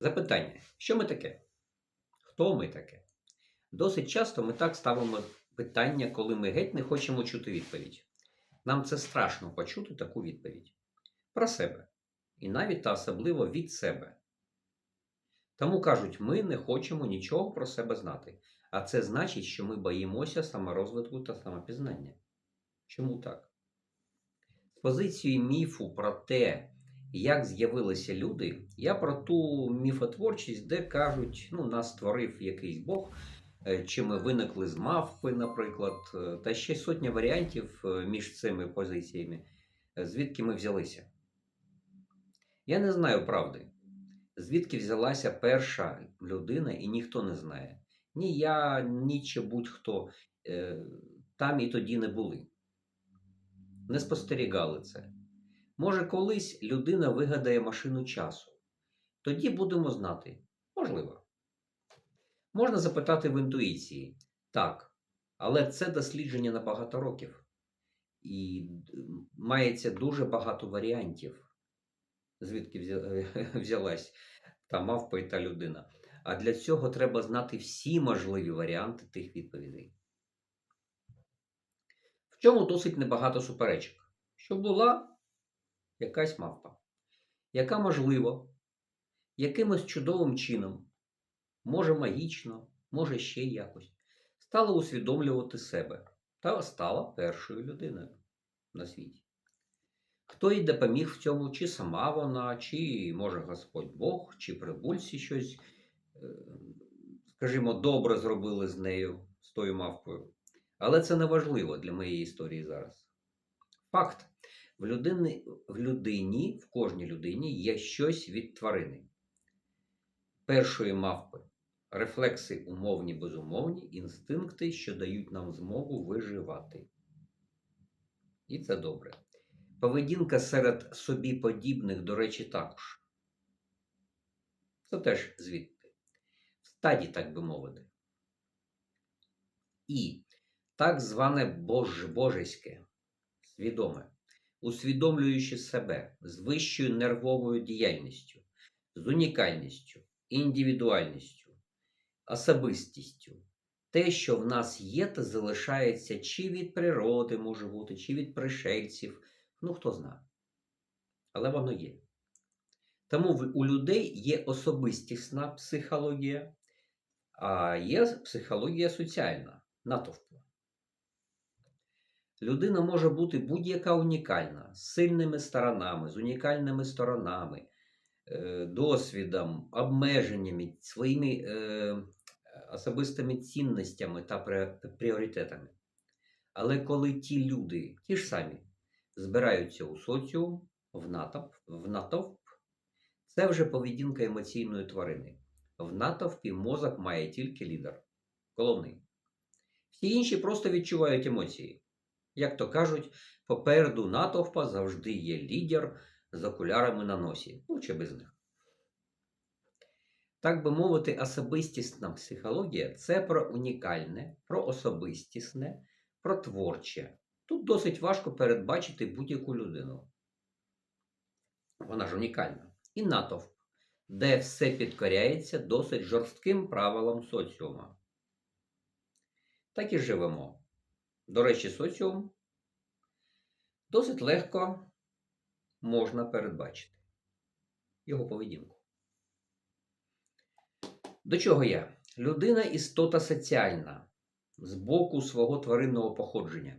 Запитання: що ми таке? Хто ми таке? Досить часто ми так ставимо питання, коли ми геть не хочемо чути відповідь. Нам це страшно почути таку відповідь про себе. І навіть та особливо від себе. Тому кажуть, ми не хочемо нічого про себе знати. А це значить, що ми боїмося саморозвитку та самопізнання. Чому так? З позиції міфу про те, як з'явилися люди, я про ту міфотворчість, де кажуть, ну, нас створив якийсь Бог, е, чи ми виникли з мавпи, наприклад, е, та ще сотня варіантів е, між цими позиціями, звідки ми взялися. Я не знаю правди, звідки взялася перша людина, і ніхто не знає. Ні я, ні чи будь-хто там і тоді не були. Не спостерігали це. Може, колись людина вигадає машину часу. Тоді будемо знати. Можливо. Можна запитати в інтуїції. Так. Але це дослідження на багато років. І мається дуже багато варіантів, звідки взялась та мавпа і та людина. А для цього треба знати всі можливі варіанти тих відповідей. В чому досить небагато суперечок. Що була якась мавпа, яка, можливо, якимось чудовим чином, може магічно, може ще якось, стала усвідомлювати себе та стала першою людиною на світі. Хто їй допоміг в цьому, чи сама вона, чи, може, Господь Бог, чи прибульці щось, е, скажімо, добре зробили з нею, з тою мавпою. Але це не важливо для моєї історії зараз. Факт. В людині, в людині, в кожній людині є щось від тварини. Першої мавпи рефлекси умовні, безумовні, інстинкти, що дають нам змогу виживати. І це добре. Поведінка серед собі подібних, до речі, також. Це теж звідти. В стаді, так би мовити. І так зване бож, божеське, свідоме, усвідомлюючи себе з вищою нервовою діяльністю, з унікальністю, індивідуальністю, особистістю. Те, що в нас є та залишається чи від природи може бути, чи від пришельців, ну хто знає. Але воно є. Тому у людей є особистісна психологія, а є психологія соціальна, натовпу. Людина може бути будь-яка унікальна, з сильними сторонами, з унікальними сторонами, е, досвідом, обмеженнями, своїми е, особистими цінностями та пріоритетами. Але коли ті люди, ті ж самі, збираються у соціум, в натовп, в натовп, це вже поведінка емоційної тварини. В натовпі мозок має тільки лідер, головний. Всі інші просто відчувають емоції. Як то кажуть, попереду натовпа завжди є лідер з окулярами на носі, ну чи без них. Так би мовити, особистісна психологія це про унікальне, про особистісне, про творче. Тут досить важко передбачити будь-яку людину. Вона ж унікальна. І натовп, де все підкоряється досить жорстким правилам соціума. Так і живемо. До речі, соціум досить легко можна передбачити його поведінку. До чого я? Людина істота соціальна з боку свого тваринного походження,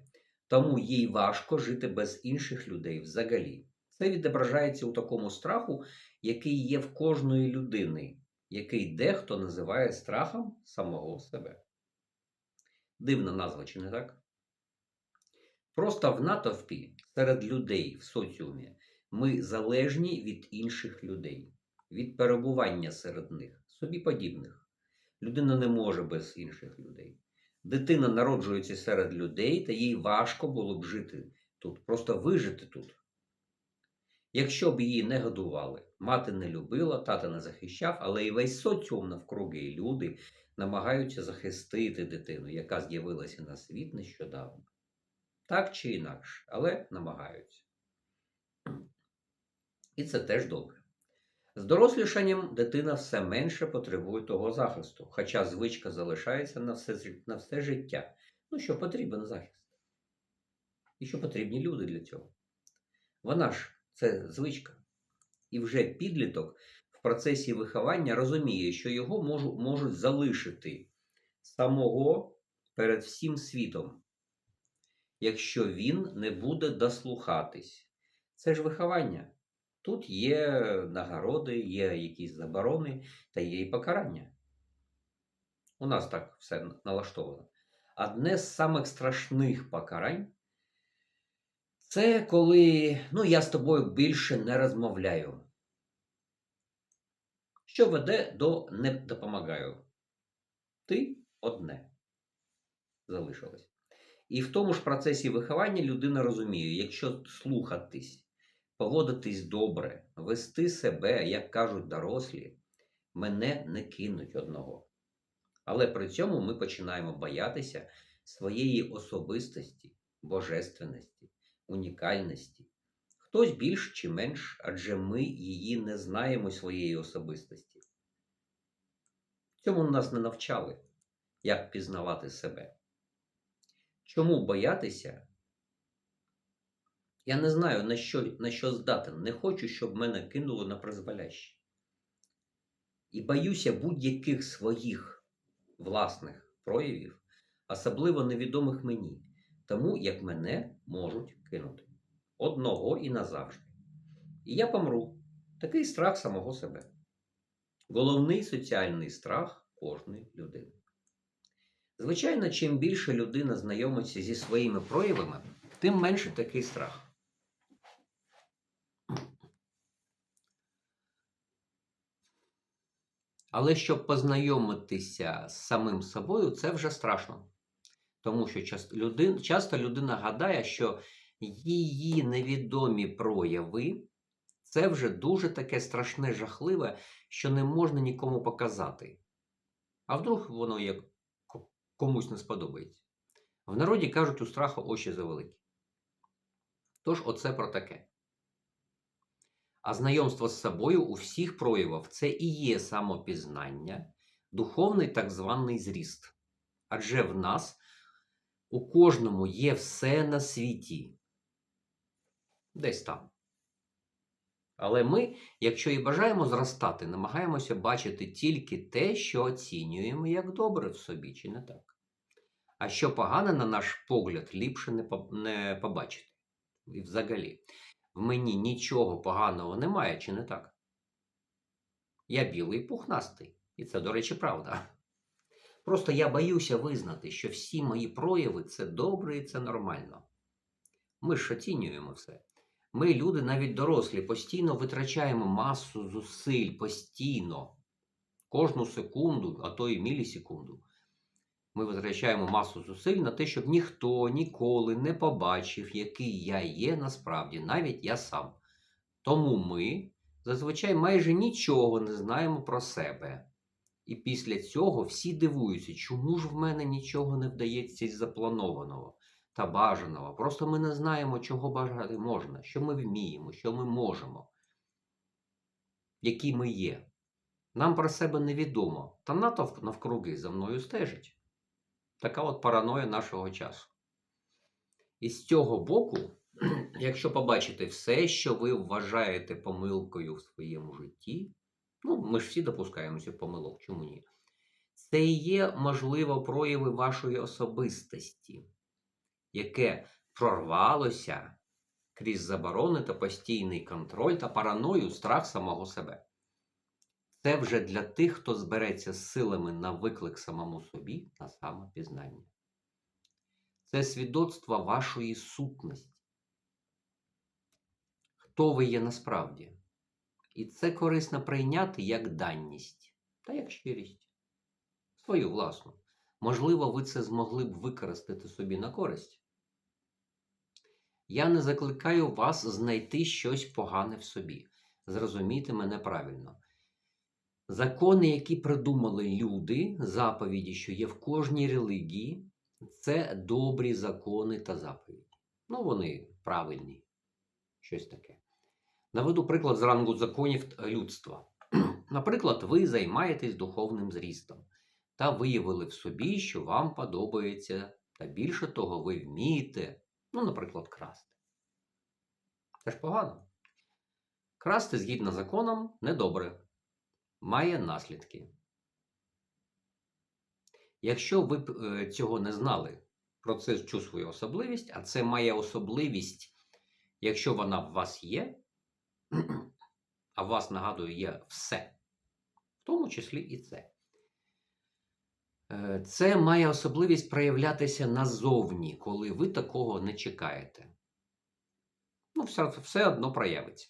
тому їй важко жити без інших людей взагалі. Це відображається у такому страху, який є в кожної людини, який дехто називає страхом самого себе. Дивна назва, чи не так? Просто в натовпі серед людей в соціумі ми залежні від інших людей, від перебування серед них, собі подібних. Людина не може без інших людей. Дитина народжується серед людей, та їй важко було б жити тут, просто вижити тут. Якщо б її не годували, мати не любила, тата не захищав, але і весь соціум навкруги і люди намагаються захистити дитину, яка з'явилася на світ нещодавно. Так чи інакше, але намагаються. І це теж добре. З дорослішанням дитина все менше потребує того захисту, хоча звичка залишається на все, на все життя. Ну що потрібен захист? І що потрібні люди для цього? Вона ж це звичка. І вже підліток в процесі виховання розуміє, що його можу, можуть залишити самого перед всім світом, якщо він не буде дослухатись. Це ж виховання. Тут є нагороди, є якісь заборони та є і покарання. У нас так все налаштовано. Одне з самих страшних покарань це коли ну, я з тобою більше не розмовляю. Що веде до не допомагаю. Ти одне залишилось. І в тому ж процесі виховання людина розуміє, якщо слухатись, поводитись добре, вести себе, як кажуть дорослі, мене не кинуть одного. Але при цьому ми починаємо боятися своєї особистості, божественності, унікальності. Хтось більш чи менш, адже ми її не знаємо своєї особистості. Цьому нас не навчали, як пізнавати себе. Чому боятися? Я не знаю, на що, на що здатен. Не хочу, щоб мене кинуло на призволяще. І боюся будь-яких своїх власних проявів, особливо невідомих мені, тому як мене можуть кинути. Одного і назавжди. І я помру. Такий страх самого себе. Головний соціальний страх кожної людини. Звичайно, чим більше людина знайомиться зі своїми проявами, тим менше такий страх. Але щоб познайомитися з самим собою, це вже страшно. Тому що часто людина, гадає, що її невідомі прояви це вже дуже таке страшне, жахливе, що не можна нікому показати. А вдруг воно як комусь не сподобається. В народі кажуть, у страху очі завеликі. Тож, оце про таке. А знайомство з собою у всіх проявах це і є самопізнання, духовний так званий зріст. Адже в нас у кожному є все на світі. Десь там. Але ми, якщо і бажаємо зростати, намагаємося бачити тільки те, що оцінюємо як добре в собі, чи не так. А що погане, на наш погляд, ліпше не, побачити. І взагалі, в мені нічого поганого немає, чи не так? Я білий пухнастий. І це, до речі, правда. Просто я боюся визнати, що всі мої прояви це добре і це нормально. Ми ж оцінюємо все. Ми, люди, навіть дорослі, постійно витрачаємо масу зусиль, постійно. Кожну секунду, а то і мілісекунду. Ми витрачаємо масу зусиль на те, щоб ніхто ніколи не побачив, який я є насправді, навіть я сам. Тому ми зазвичай майже нічого не знаємо про себе. І після цього всі дивуються, чому ж в мене нічого не вдається із запланованого та бажаного. Просто ми не знаємо, чого бажати можна, що ми вміємо, що ми можемо, які ми є. Нам про себе невідомо, та натовп навкруги за мною стежить. Така от параноя нашого часу. І з цього боку, якщо побачите все, що ви вважаєте помилкою в своєму житті, ну, ми ж всі допускаємося помилок, чому ні? Це і є, можливо, прояви вашої особистості, яке прорвалося крізь заборони та постійний контроль та параною страх самого себе. Це вже для тих, хто збереться з силами на виклик самому собі на самопізнання. Це свідоцтво вашої сутності. Хто ви є насправді? І це корисно прийняти як данність та як щирість. Свою власну. Можливо, ви це змогли б використати собі на користь. Я не закликаю вас знайти щось погане в собі. Зрозумійте мене правильно. Закони, які придумали люди, заповіді, що є в кожній релігії, це добрі закони та заповіді. Ну, вони правильні. Щось таке. Наведу приклад з рангу законів людства. Наприклад, ви займаєтесь духовним зрістом та виявили в собі, що вам подобається, та більше того, ви вмієте, ну, наприклад, красти. Це ж погано. Красти згідно з законом недобре, має наслідки. Якщо ви б е, цього не знали про це цю свою особливість, а це має особливість, якщо вона в вас є, а в вас, нагадую, є все, в тому числі і це. Е, Це має особливість проявлятися назовні, коли ви такого не чекаєте. Ну, все, все одно проявиться.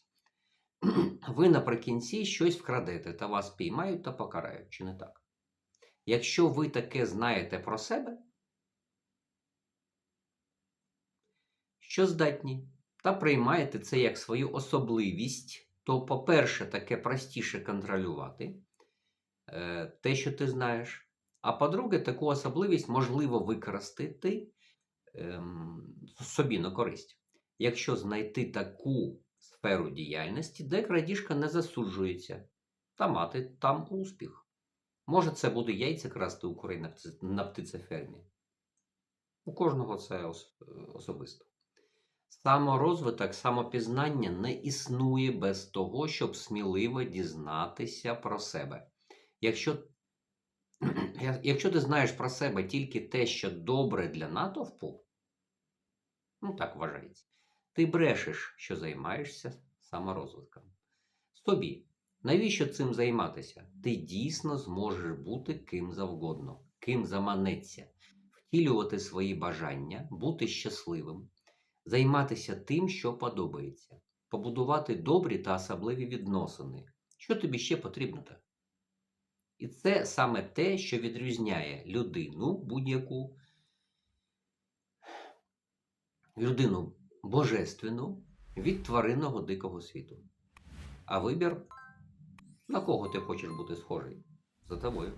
Ви наприкінці щось вкрадете та вас піймають та покарають, чи не так? Якщо ви таке знаєте про себе, що здатні, та приймаєте це як свою особливість, то, по-перше, таке простіше контролювати е, те, що ти знаєш. А по-друге, таку особливість можливо використати ем, собі на користь. Якщо знайти таку сферу діяльності, де крадіжка не засуджується, та мати там успіх. Може, це буде яйця красти у курей на, птицефермі. У кожного це ос... особисто. Саморозвиток, самопізнання не існує без того, щоб сміливо дізнатися про себе. Якщо, якщо ти знаєш про себе тільки те, що добре для натовпу, ну так вважається, ти брешеш, що займаєшся саморозвитком. Тобі, навіщо цим займатися? Ти дійсно зможеш бути ким завгодно, ким заманеться, втілювати свої бажання, бути щасливим, займатися тим, що подобається, побудувати добрі та особливі відносини. Що тобі ще потрібно так? І це саме те, що відрізняє людину будь-яку, людину божественну від тваринного дикого світу. А вибір, на кого ти хочеш бути схожий, за тобою.